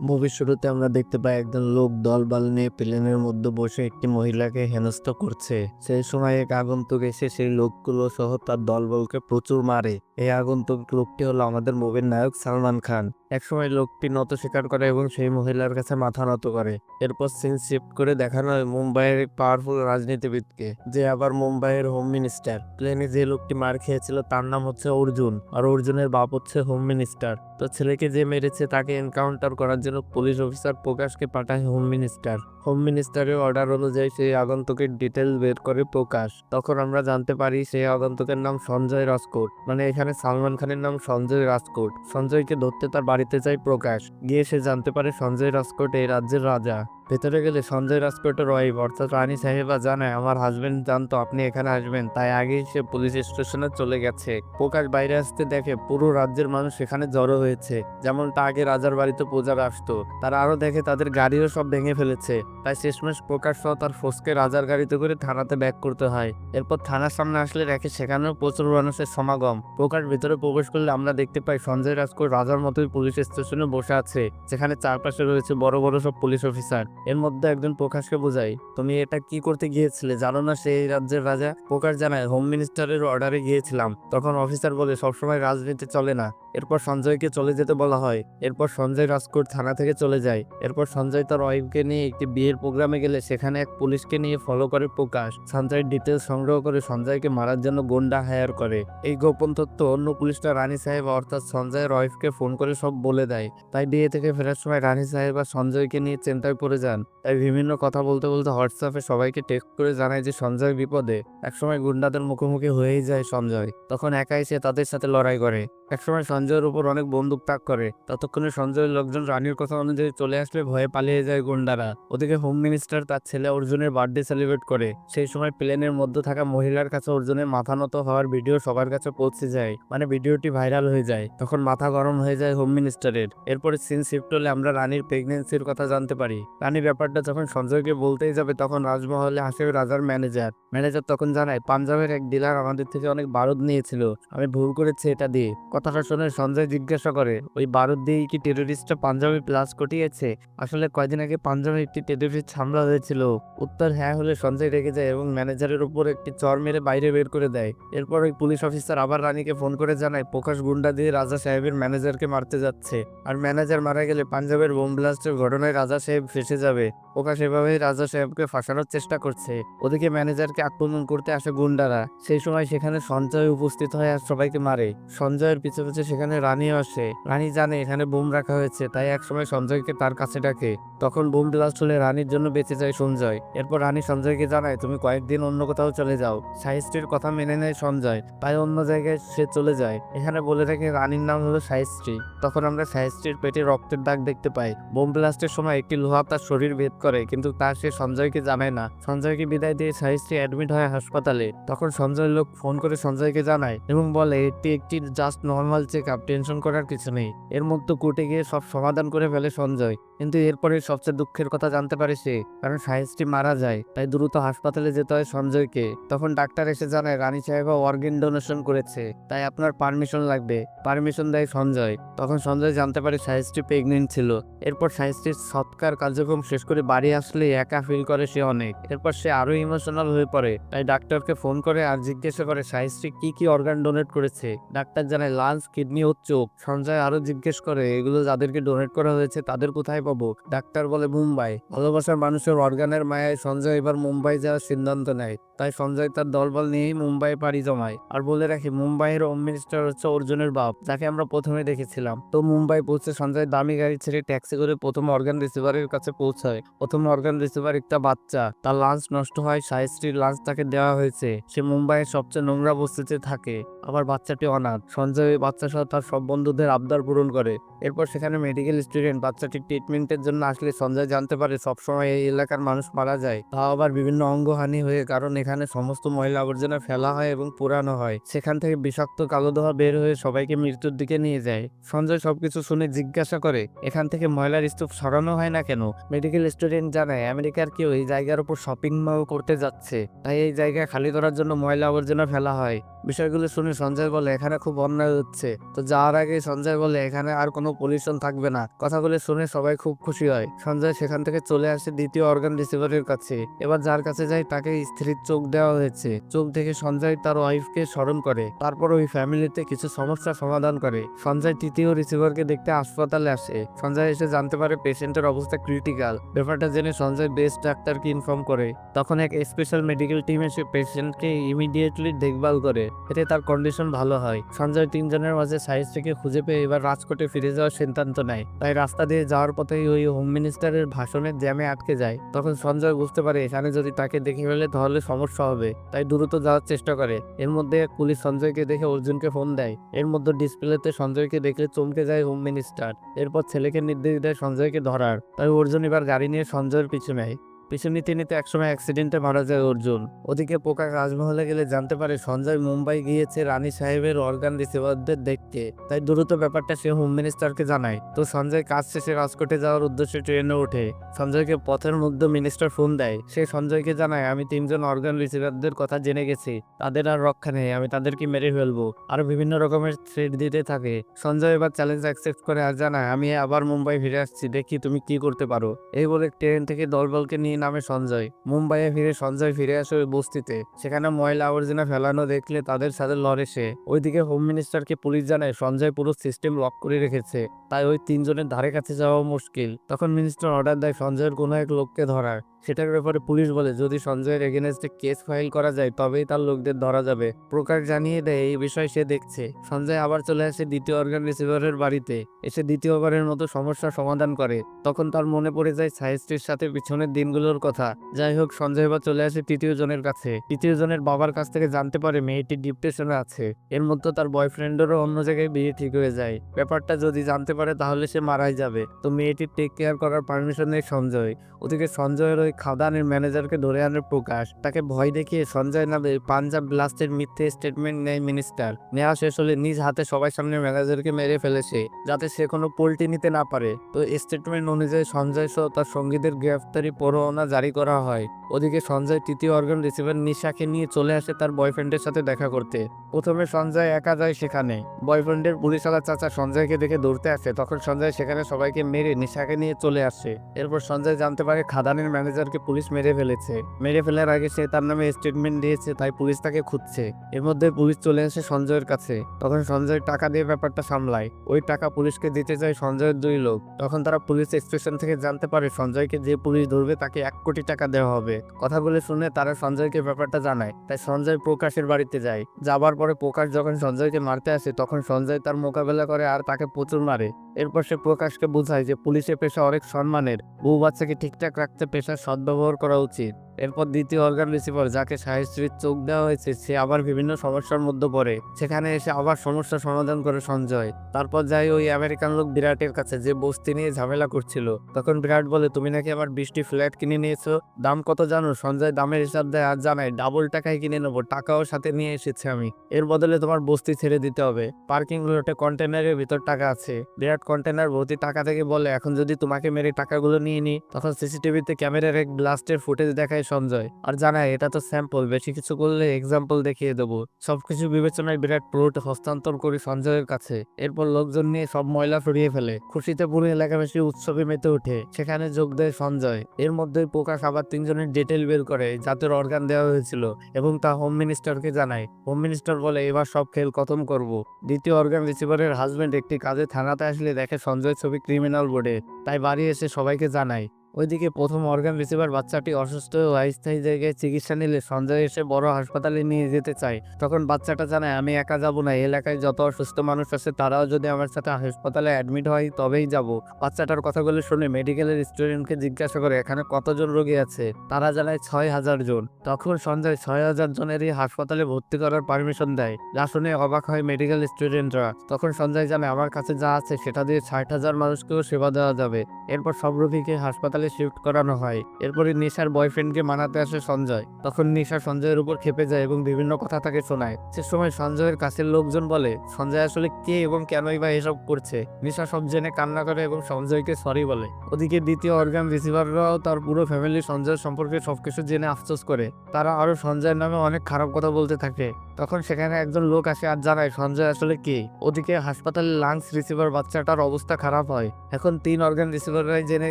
মুভির শুরুতে আমরা দেখতে পাই একজন লোক দলবল নিয়ে প্লেনের মধ্যে বসে একটি মহিলাকে হেনস্থ করছে। সেই সময় এক আগন্তুক এসে সেই লোকগুলো সহ তার দলবলকে প্রচুর মারে। এই আগন্তুক লোকটি হলো আমাদের মুভির নায়ক সালমান খান। একসময় লোকটি নত স্বীকার করে এবং সেই মহিলার কাছে মাথা নত করে। এরপর সিন শিফট করে দেখানো হয় মুম্বাইয়ের পাওয়ারফুল রাজনীতিবিদকে, যে আবার মুম্বাইয়ের হোম মিনিস্টার। প্লেনে যে লোকটি মার খেয়েছিল তার নাম হচ্ছে অর্জুন, আর অর্জুনের বাপ হচ্ছে হোম মিনিস্টার। তো ছেলেকে যে মেরেছে তাকে এনকাউন্টার করার জন্য পুলিশ অফিসার প্রকাশকে পাঠায় হোম মিনিস্টার। হোম মিনিস্টারের অর্ডার অনুযায়ী সেই আগন্তুকের ডিটেল বের করে প্রকাশ। তখন আমরা জানতে পারি সেই আগন্তুকের নাম সঞ্জয় রাজকোট। মানে এখানে সালমান খানের নাম সঞ্জয় রাজকোট। সঞ্জয়কে ধরতে তার বাড়িতে যায় প্রকাশ। গিয়ে সে জানতে পারে সঞ্জয় রাজকোট এই রাজ্যের রাজা। ভেতরে গেলে সঞ্জয় রাজকোটের ওয়াইফ অর্থাৎ রানী সাহেবা জানায়, আমার হাজবেন্ড জানতো আপনি এখানে আসবেন, তাই আগেই সে পুলিশ স্টেশনে চলে গেছে। প্রকাশ বাইরে আসতে দেখে পুরো রাজ্যের মানুষ এখানে জড়ো হয়েছে। যেমনটা আগে রাজার বাড়িতে পূজার আসতো, তারা আরও দেখে তাদের গাড়িও সব ভেঙে ফেলেছে। তাই শেষমেশ প্রকাশ সহ তার ফোর্সকে রাজার গাড়িতে করে থানাতে ব্যাক করতে হয়। এরপর থানার সামনে আসলে দেখে সেখানেও প্রচুর মানুষের সমাগম। প্রকাশ ভিতরে প্রবেশ করলে আমরা দেখতে পাই সঞ্জয় রাজকোট রাজার মতোই পুলিশ স্টেশনে বসে আছে, যেখানে চারপাশে রয়েছে বড় বড় সব পুলিশ অফিসার এর মধ্যে একজন প্রকাশকে বোঝাই, তুমি এটা কি করতে গিয়েছিলে? জানো না সেই রাজ্যের রাজা? প্রকাশ জানায় হোম মিনিস্টারের অর্ডারে গিয়েছিলাম। তখন অফিসার বলে, সবসময় রাজনীতি চলে না। এরপর সঞ্জয়কে চলে যেতে বলা হয়। এরপর সঞ্জয় রাজকোট থানা থেকে চলে যায়। এরপর সঞ্জয় তার ওয়াইফকে নিয়ে একটি বিয়ের প্রোগ্রামে গেলে সেখানে এক পুলিশকে নিয়ে ফলো করে প্রকাশ। সঞ্জয়ের ডিটেলস সংগ্রহ করে সঞ্জয়কে মারার জন্য গোন্ডা হায়ার করে। এই গোপন তথ্য অন্য পুলিশটা রানী সাহেব অর্থাৎ সঞ্জয়ের ওয়াইফকে ফোন করে সব বলে দেয়। তাই বিয়ে থেকে ফেরার সময় রানী সাহেব আর সঞ্জয়কে নিয়ে চিন্তায় পড়ে যান। তাই বিভিন্ন কথা বলতে বলতে হোয়াটসঅ্যাপে সবাইকে টেক্সট করে জানায় যে সঞ্জয় বিপদে। একসময় গুন্ডাদের মুখোমুখি হয়েই যায় সঞ্জয়। তখন একাই সে তাদের সাথে লড়াই করে। একসময় সঞ্জয়ের উপর অনেক বন্দুক তাক করে। ততক্ষণে সঞ্জয়ের লোকজন রানীর কথা অনুযায়ী চলে আসলে ভয়ে পালিয়ে যায় গুন্ডারা। ওদিকে হোম মিনিস্টার তার ছেলে অর্জুনের বার্থডে সেলিব্রেট করে। সেই সময় প্লেনের মধ্যে থাকা মহিলার কাছে অর্জুনের মাথা নত হওয়ার ভিডিও সবার কাছে পৌঁছে যায়। মানে ভিডিওটি ভাইরাল হয়ে যায়। তখন মাথা গরম হয়ে যায় হোম মিনিস্টারের এরপরে সিন শিফট হলে আমরা রানীর প্রেগনেন্সির কথা জানতে পারি। রানী ব্যাপারটা যখন সঞ্জয়কে বলতেই যাবে, তখন রাজমহলে আসে রাজার ম্যানেজার ম্যানেজার তখন জানায়, পাঞ্জাবের এক ডিলার আমাদের থেকে অনেক বারুদ নিয়েছিল, আমি ভুল করেছি এটা দিয়ে। কথাটা শুনে সঞ্জয় জিজ্ঞাসা করে, ওই বারুদ দিয়ে কি টেরোরিস্টটা পাঞ্জাবে প্লাস কটিয়েছে আসলে কয়দিন আগে পাঞ্জাবে একটি টেরোরিস্ট হামলা হয়েছিল। উত্তর হ্যাঁ হলে সঞ্জয় রেগে যায় এবং ম্যানেজারের উপর একটি চর মেরে বাইরে বের করে দেয়। এরপর ওই পুলিশ অফিসার আবার রানীকে ফোন করে জানায়, প্রকাশ গুন্ডা দিয়ে রাজা সাহেবের ম্যানেজারকে মারতে যাচ্ছে। আর ম্যানেজার মারা গেলে পাঞ্জাবের বোম ব্লাস্টের ঘটনায় রাজা সাহেব ফেসে যাবে। প্রকাশ এভাবেই রাজা সাহেবকে ফাঁসানোর চেষ্টা করছে। ওদিকে ম্যানেজারকে আক্রমণ করতে আসে গুন্ডারা। সেই সময় সেখানে সঞ্জয় উপস্থিত হয় আর সবাইকে মারে। সঞ্জয়ের পিছু পিছু সেখানে রানীও আসে। রানী জানে এখানে বোম রাখা হয়েছে, তাই একসময় সঞ্জয়কে তার কাছে ডাকে। তখন বোম ব্লাস্ট হলে রানীর জন্য বেঁচে যায় সঞ্জয়। এরপর রানী সঞ্জয়কে জানায়, তুমি কয়েকদিন অন্য কোথাও চলে যাও। সাহিস্ত্রীর কথা মেনে নেয় সঞ্জয়, তাই অন্য জায়গায় সে চলে যায়। এখানে বলে রাখে রানীর নাম হলো সাহিস্ত্রী তখন আমরা সাহিস্ত্রীর পেটে রক্তের দাগ দেখতে পাই। বোম ব্লাস্টের সময় একটি লোহা তার শরীর ভেদ করে, কিন্তু তার সে সঞ্জয়কে জানায় না। সঞ্জয়কে বিদায় দিয়ে সাহিস্ত্রী অ্যাডমিট হয় হাসপাতালে। তখন সঞ্জয় লোক ফোন করে সঞ্জয়কে জানায় এবং বলে, এটি একটি just normal check up tension করার কিছু নেই। এর মধ্যে কোর্টে গিয়ে সব সমাধান করে ফেলে সঞ্জয়। কিন্তু এরপরে সবচেয়ে দুঃখের কথা জানতে পারে সে, কারণ সাহিস্ট্রি মারা যায়, তাই দ্রুত হাসপাতালে যেতে হয় সঞ্জয়কে। তখন ডাক্তার এসে জানায়, রানী সাহেবা অর্গেন ডোনেশন করেছে, তাই আপনার পারমিশন লাগবে। পারমিশন দেয় সঞ্জয়। তখন সঞ্জয় জানতে পারে সাহিস্ট্রি প্রেগনেন্ট ছিল। এরপর সাহিস্ট্রির সৎকার কার্যক্রম শেষ করে বাড়ি আসলে একা ফিল করে সে অনেক। এরপর সে আরও ইমোশনাল হয়ে পড়ে। তাই ডাক্তারকে ফোন করে আর জিজ্ঞাসা করে সাহিস্ট্রি কি কি অর্গান ডোনেট করেছে? ডাক্তার জানায় লাঞ্চ কিডনি ও চোখ। সঞ্জয় আরও জিজ্ঞেস করে, এগুলো যাদেরকে ডোনেট করা হয়েছে তাদের কোথায় পাবো? ডাক্তার বলে, মুম্বাই। ভালোবাসার মানুষের অর্গানের মায়ায় সঞ্জয় এবার মুম্বাই যাওয়ার সিদ্ধান্ত নেয়। তাই সঞ্জয় তার দলবল নিয়েই মুম্বাই পাড়ি জমায়। আর বলে রাখি, মুম্বাইয়ের হোম মিনিস্টার হচ্ছে অর্জুনের বাপ, যাকে আমরা প্রথমে দেখেছিলাম। তো মুম্বাই পৌঁছে সঞ্জয় দামি গাড়ি ছেড়ে ট্যাক্সি করে প্রথম অর্গান রিসিভারের কাছে পৌঁছায়। প্রথম অর্গান রিসিভার একটা বাচ্চা, তার লাঞ্চ নষ্ট হয় সাইস্ট্রির লাঞ্চ তাকে দেওয়া হয়েছে। সে মুম্বাইয়ের সবচেয়ে নোংরা বস্তিতে থাকে। আবার বাচ্চাটি অনাথ। সঞ্জয় ওই বাচ্চা সহ তার সব বন্ধুদের আবদার পূরণ করে। এরপর সেখানে মেডিকেল স্টুডেন্ট বাচ্চাটির ট্রিটমেন্টের জন্য আসলে সঞ্জয় জানতে পারে, সবসময় এই এলাকার মানুষ মারা যায়। তা আবার বিভিন্ন অঙ্গহানি হয়ে, কারণ এখানে সমস্ত ময়লা আবর্জনা ফেলা হয় এবং পোড়ানো হয়। সেখান থেকে বিষাক্ত কালো ধোয়া বের হয়ে সবাইকে মৃত্যুর দিকে নিয়ে যায়। সঞ্জয় সবকিছু শুনে জিজ্ঞাসা করে, এখান থেকে ময়লার স্তূপ সরানো হয় না কেন? মেডিকেল স্টুডেন্ট জানায়, আমেরিকার কেউ এই জায়গার উপর শপিং মল করতে যাচ্ছে। তাই এই জায়গা খালি করার জন্য ময়লা আবর্জনা ফেলা হয়। বিষয়গুলো শুনে সঞ্জয় বলে, এখানে খুব অন্যায় হচ্ছে। তো যাওয়ার আগে সঞ্জয় বলে, এখানে আর কোনো পলিউশন থাকবে না। কথাগুলো শুনে সবাই খুব খুশি হয়। সঞ্জয় সেখান থেকে চলে আসে দ্বিতীয় অর্গান রিসিভারের কাছে। এবার যার কাছে যায়, তাকে স্ত্রীর চোখ দেওয়া হয়েছে। চোখ দেখে সঞ্জয় তার ওয়াইফকে স্মরণ করে। তারপর ওই ফ্যামিলিতে কিছু সমস্যা সমাধান করে। সঞ্জয় তৃতীয় রিসিভারকে দেখতে হাসপাতালে আসে। সঞ্জয় এসে জানতে পারে পেশেন্টের অবস্থা ক্রিটিক্যাল ব্যাপারটা জেনে সঞ্জয় বেস্ট ডাক্তারকে ইনফর্ম করে। তখন এক স্পেশাল মেডিকেল টিম এসে পেশেন্টকে ইমিডিয়েটলি দেখভাল করে। এতে তার কন্ডিশন ভালো হয়। সঞ্জয় তিনজনের মাঝে সাইজটিকে খুঁজে পেয়ে এবার রাজকোটে ফিরে যাওয়ার সিদ্ধান্ত নেয়। তাই রাস্তা দিয়ে যাওয়ার পথেই ওই হোম মিনিস্টারের ভাষণের জ্যামে আটকে যায়। তখন সঞ্জয় বুঝতে পারে, এখানে যদি তাকে দেখে ফেলে তাহলে সমস্যা হবে। তাই দ্রুত যাওয়ার চেষ্টা করে। এর মধ্যে পুলিশ সঞ্জয়কে দেখে অর্জুনকে ফোন দেয়। এর মধ্যে ডিসপ্লেতে সঞ্জয়কে দেখলে চমকে যায় হোম মিনিস্টার এরপর ছেলেকে নির্দেশ দেয় সঞ্জয়কে ধরার। তাই অর্জুন এবার গাড়ি নিয়ে সঞ্জয়ের পিছু নেয়। পিছু নিতে নিতে একসময় অ্যাক্সিডেন্টে মারা যায় অর্জুন। ওদিকে পোকা রাজমহলে গেলে জানতে পারে সঞ্জয় মুম্বাই গিয়েছে রানী সাহেবের অর্গান রিসিভারদের দেখতে। তাই দ্রুত ব্যাপারটা সে হোম মিনিস্টারকে জানায়। তো সঞ্জয় কাজ শেষে রাজকোটে যাওয়ার উদ্দেশ্যে ট্রেনে ওঠে। সঞ্জয়কে পথের মধ্যে মিনিস্টার ফোন দেয়। সে সঞ্জয়কে জানায়, আমি তিনজন অর্গান রিসিভারদের কথা জেনে গেছি। তাদের আর রক্ষা নেই। আমি তাদেরকে মেরে ফেলব। আর বিভিন্ন রকমের থ্রেড দিতে থাকে। সঞ্জয় এবার চ্যালেঞ্জ অ্যাকসেপ্ট করে আর জানায়, আমি আবার মুম্বাই ফিরে আসছি। দেখি তুমি কি করতে পারো। এই বলে ট্রেন থেকে দলবলকে নিয়ে নামে সঞ্জয়। মুম্বাইয়ে ফিরে সঞ্জয় ফিরে আসে ওই বস্তিতে। সেখানে ময়লা আবর্জনা ফেলানো দেখলে তাদের সাথে লড়ে সে। ওইদিকে হোম মিনিস্টারকে পুলিশ জানায়, সঞ্জয় পুরো সিস্টেম লক করে রেখেছে। তাই ওই তিনজনের ধারে কাছে যাওয়া মুশকিল। তখন মিনিস্টার অর্ডার দেয় সঞ্জয়ের কোনো এক লোককে ধরার। সেটার ব্যাপারে পুলিশ বলে, যদি সঞ্জয়ের এগেনস্টে কেস ফাইল করা যায়, তবেই তার লোকদের ধরা যাবে। প্রকাশ জানিয়ে দেয়, এই বিষয় সে দেখছে। সঞ্জয় আবার চলে আসে দ্বিতীয় অর্গান রিসিভারের বাড়িতে। এসে দ্বিতীয়বারের মতো সমস্যার সমাধান করে। তখন তার মনে পড়ে যায় সাইস্ট্রির সাথে পিছনের দিনগুলোর কথা। যাই হোক, সঞ্জয় এবার চলে আসে তৃতীয় জনের কাছে। তৃতীয় জনের বাবার কাছ থেকে জানতে পারে মেয়েটি ডিপ্রেশনে আছে। এর মধ্যে তার বয়ফ্রেন্ডেরও অন্য জায়গায় বিয়ে ঠিক হয়ে যায়। ব্যাপারটা যদি জানতে পারে, তাহলে সে মারাই যাবে। তো মেয়েটির টেক কেয়ার করার পারমিশন নেই সঞ্জয়। ওদিকে সঞ্জয়ের ওই খাদানের ম্যানেজারকে ধরে আনে প্রকাশ। তাকে ভয় দেখিয়ে সঞ্জয় নামে পাঞ্জাব ব্লাস্টের মিথ্যে স্টেটমেন্ট নেয় মিনিস্টার নেওয়া শেষ হলে নিজ হাতে সবাই সামনে ম্যানেজারকে মেরে ফেলেছে যাতে সে কোনো পোল্টি নিতে না পারে। তো স্টেটমেন্ট অনুযায়ী সঞ্জয় সহ তার সঙ্গীদের গ্রেফতারি পরোয়ানা জারি করা হয়। ওদিকে সঞ্জয় তৃতীয় অর্গান রিসিভার নিশাকে নিয়ে চলে আসে তার বয়ফ্রেন্ডের সাথে দেখা করতে। প্রথমে সঞ্জয় একা যায় সেখানে। বয়ফ্রেন্ডের পুলিশওয়ালা চাচা সঞ্জয়কে দেখে দৌড়তে আসে। তখন সঞ্জয় সেখানে সবাইকে মেরে নিশাকে নিয়ে চলে আসে। এরপর সঞ্জয় জানতে পারে খাদানের ম্যানেজারকে পুলিশ মেরে ফেলেছে। মেরে ফেলার আগে সে তার নামে স্টেটমেন্ট দিয়েছে, তাই পুলিশ তাকে খুঁজছে। এর মধ্যে পুলিশ চলে আসে সঞ্জয়ের কাছে। তখন সঞ্জয় টাকা দিয়ে ব্যাপারটা সামলায়। ওই টাকা পুলিশকে দিতে চায় সঞ্জয়ের দুই লোক। তখন তারা পুলিশ স্টেশন থেকে জানতে পারে সঞ্জয়কে যে পুলিশ ধরবে তাকে এক কোটি টাকা দেওয়া হবে। কথাগুলো শুনে তারা সঞ্জয়কে ব্যাপারটা জানায়। তাই সঞ্জয় প্রকাশের বাড়িতে যায়। যাবার পরে প্রকাশ যখন সঞ্জয়কে মারতে আসে, তখন সঞ্জয় তার মোকাবেলা করে আর তাকে প্রচুর মারে। এরপর সে প্রকাশকে বোঝায় যে পুলিশের পেশা অনেক সম্মানের। বউ বাচ্চাকে ঠিকঠাক রাখতে পেশার সদ্ব্যবহার করা উচিত। এরপর দ্বিতীয় অর্গান রিসিভার যাকে সাহিস্ত্রীর চোখ দেওয়া হয়েছে, সে আবার বিভিন্ন সমস্যার মধ্যে পড়ে। সেখানে এসে আবার সমস্যার সমাধান করে সঞ্জয়। তারপর যাই ওই আমেরিকান লোক বিরাটের কাছে যে বস্তি নিয়ে ঝামেলা করছিল। তখন বিরাট বলে, তুমি নাকি আমার বৃষ্টি ফ্ল্যাট কিনে নিয়েছো? দাম কত জানো? সঞ্জয় দামের হিসাব দেয় আর জানায় ডাবল টাকায় কিনে নেব। টাকাও সাথে নিয়ে এসেছে আমি। এর বদলে তোমার বস্তি ছেড়ে দিতে হবে। পার্কিং লটে কন্টেনারের ভিতর টাকা আছে। বিরাট কন্টেনার ভর্তি টাকা থেকে বলে, এখন যদি তোমাকে মেরে টাকাগুলো নিয়ে নি তখন সিসিটিভিতে ক্যামেরার এক ব্লাস্টের ফুটেজ দেখায় সঞ্জয়। আর জানায়, এটা তো স্যাম্পল বেশি কিছু করলে এক্সাম্পল দেখিয়ে দেবো। সবকিছু বিবেচনায় বিরাট পুরোটা হস্তান্তর করি সঞ্জয়ের কাছে। এরপর লোকজন নিয়ে সব ময়লা সরিয়ে ফেলে। খুশিতে পুরো এলাকাবাসী উৎসবে মেতে ওঠে। সেখানে যোগ দেয় সঞ্জয়। এর মধ্যে প্রকাশ খাবার তিনজনের ডিটেল বের করে, যাদের অর্গান দেওয়া হয়েছিল এবং তা হোম মিনিস্টারকে জানায়। হোম মিনিস্টার বলে, এবার সব খেল খতম করব। দ্বিতীয় অর্গান রিসিভারের হাজবেন্ড একটি কাজে থানাতে আসলে দেখে সঞ্জয় ছবি ক্রিমিনাল বোর্ডে তাই বাড়ি এসে সবাইকে জানায়। ওইদিকে প্রথম অর্গান রিসিভার বাচ্চাটি অসুস্থ হয়ে অস্থায়ী জায়গায় চিকিৎসা নিলে সঞ্জয় এসে বড় হাসপাতালে নিয়ে যেতে চায়। তখন বাচ্চাটা জানায়, আমি একা যাব না এলাকায় যত অসুস্থ মানুষ আছে তারাও যদি আমার সাথে হাসপাতালে অ্যাডমিট হয়, তবেই যাব। বাচ্চাটার কথাগুলো শুনে মেডিকেলের স্টুডেন্টকে জিজ্ঞাসা করে, এখানে কতজন রোগী আছে? তারা জানায়, ছয় হাজার জন। তখন সঞ্জয় ছয় হাজার জনেরই হাসপাতালে ভর্তি করার পারমিশন দেয়। যা শুনে অবাক হয় মেডিকেল স্টুডেন্টরা তখন সঞ্জয় জানে আমার কাছে যা আছে, সেটা দিয়ে ষাট হাজার মানুষকেও সেবা দেওয়া যাবে। এরপর সব রোগীকে হাসপাতালে হাসপাতালে শিফট করানো হয়। এরপরে নিশার বয়ফ্রেন্ডকে মানাতে আসে সঞ্জয়। তখন নিশা সঞ্জয়ের উপর খেপে যায় এবং বিভিন্ন কথা তাকে শোনায়। সে সময় সঞ্জয়ের কাছের লোকজন বলে, সঞ্জয় আসলে কে এবং কেনই বা এসব করছে? নিশা সব জেনে কান্না করে এবং সঞ্জয়কে সরি বলে। ওদিকে দ্বিতীয় অর্গান রিসিভাররাও তার পুরো ফ্যামিলি সঞ্জয় সম্পর্কে সবকিছু জেনে আফসোস করে। তারা আরও সঞ্জয়ের নামে অনেক খারাপ কথা বলতে থাকে। তখন সেখানে একজন লোক আসে আর জানায়, সঞ্জয় আসলে কে? ওদিকে হাসপাতালে লাংস রিসিভার বাচ্চাটার অবস্থা খারাপ হয়। এখন তিন অর্গান রিসিভাররাই জেনে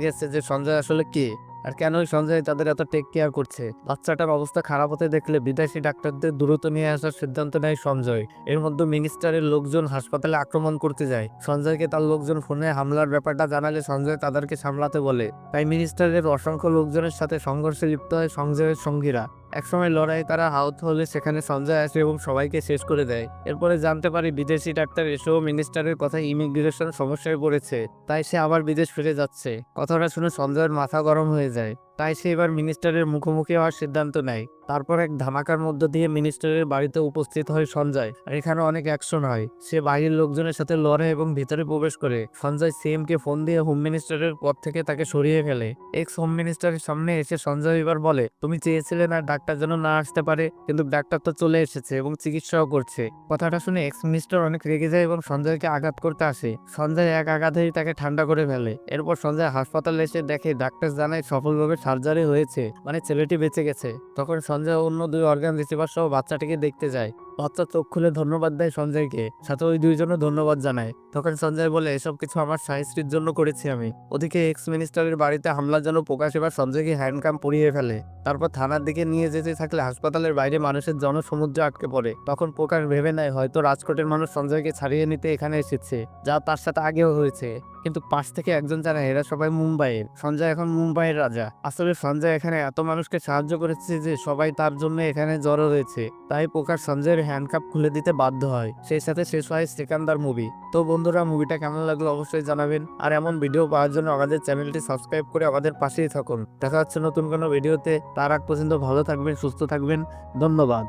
গেছে যে সঞ্জয় আসলে কে? আর কেন সঞ্জয় তাদের এত টেক কেয়ার করছে? বাচ্চাটার অবস্থা খারাপ হতে দেখলে বিদেশি ডাক্তারদের দ্রুত নিয়ে আসার সিদ্ধান্ত নেয় সঞ্জয়। এর মধ্যে মিনিস্টারের লোকজন হাসপাতালে আক্রমণ করতে যায়। সঞ্জয়কে তার লোকজন ফোনে হামলার ব্যাপারটা জানালে সঞ্জয় তাদেরকে সামলাতে বলে। তাই মিনিস্টারের অসংখ্য লোকজনের সাথে সংঘর্ষে লিপ্ত হয় সঞ্জয়ের সঙ্গীরা। একসময় লড়াই তারা আহত হলে সেখানে সঞ্জয় আসে এবং সবাইকে শেষ করে দেয়। এরপরে জানতে পারি বিদেশি ডাক্তার এসেও মিনিস্টারের কথা ইমিগ্রেশন সমস্যায় পড়েছে, তাই সে আবার বিদেশ ফিরে যাচ্ছে। কথাটা শুনে সঞ্জয়ের মাথা গরম হয়ে যায়। তাই সে এবার মিনিস্টারের মুখোমুখি হওয়ার সিদ্ধান্ত নেয়। তারপর এক ধামাকার মধ্য দিয়ে মিনিস্টারের বাড়িতে উপস্থিত হয় সঞ্জয়। আর এখানে অনেক অ্যাকশন হয়। সে বাইরের লোকজনের সাথে লড়ে এবং ভিতরে প্রবেশ করে। সঞ্জয় সিএম কে ফোন দিয়ে হোম মিনিস্টারের পদ থেকে তাকে সরিয়ে ফেলে। এক্স হোম মিনিস্টারের সামনে এসে সঞ্জয় এবার বলে, তুমি চেয়েছিলে না ডাক্তার যেন না আসতে পারে, কিন্তু ডাক্তার তো চলে এসেছে এবং চিকিৎসাও করছে। কথাটা শুনে এক্স মিনিস্টার অনেক রেগে যায় এবং সঞ্জয়কে আঘাত করতে আসে। সঞ্জয় এক আঘাতেই তাকে ঠান্ডা করে ফেলে। এরপর সঞ্জয় হাসপাতালে এসে দেখে ডাক্তার জানায় সফলভাবে সার্জারি হয়েছে মানে ছেলেটি বেঁচে গেছে। তখন সঞ্জয় অন্য দুই অর্গান রিসিভার সহ বাচ্চাটিকে দেখতে যায়। বাচ্চা চোখ খুলে ধন্যবাদ দেয় সঞ্জয়কে। সাথে ওই দুইজনও ধন্যবাদ জানায়। তখন সঞ্জয় বলে, এসব কিছু আমার সাহিস্ত্রীর জন্য করেছি আমি। ওদিকে এক্স মিনিস্টারের বাড়িতে হামলার জন্য প্রকাশ এবার সঞ্জয়কে হ্যান্ডকাম পরিয়ে ফেলে। তারপর থানার দিকে নিয়ে যেতে থাকলে হাসপাতালের বাইরে মানুষের জনসমুদ্রে আটকে পড়ে। তখন প্রকাশ ভেবে নেয়, হয়তো রাজকোটের মানুষ সঞ্জয়কে ছাড়িয়ে নিতে এখানে এসেছে, যা তার সাথে আগেও হয়েছে। কিন্তু পাশ থেকে একজন জানায়, এরা সবাই মুম্বাইয়ের। সঞ্জয় এখন মুম্বাইয়ের রাজা। আসলে সঞ্জয় এখানে এত মানুষকে সাহায্য করেছে যে সবাই তার জন্য এখানে জড়ো হয়েছে। তাই প্রকাশ সঞ্জয়ের হ্যান্ডকাপ খুলে দিতে বাধ্য হয়। সেই সাথে শেষ হয় সেকান্দার মুভি তো বন্ধুরা মুভিটা কেমন লাগল অবশ্যই জানাবেন। আর এমন ভিডিও পাওয়ার জন্য আমাদের চ্যানেলটি সাবস্ক্রাইব করে আমাদের পাশেই থাকুন। দেখা হচ্ছে নতুন কোনো ভিডিওতে তার আগ পর্যন্ত ভালো থাকবেন, সুস্থ থাকবেন। ধন্যবাদ।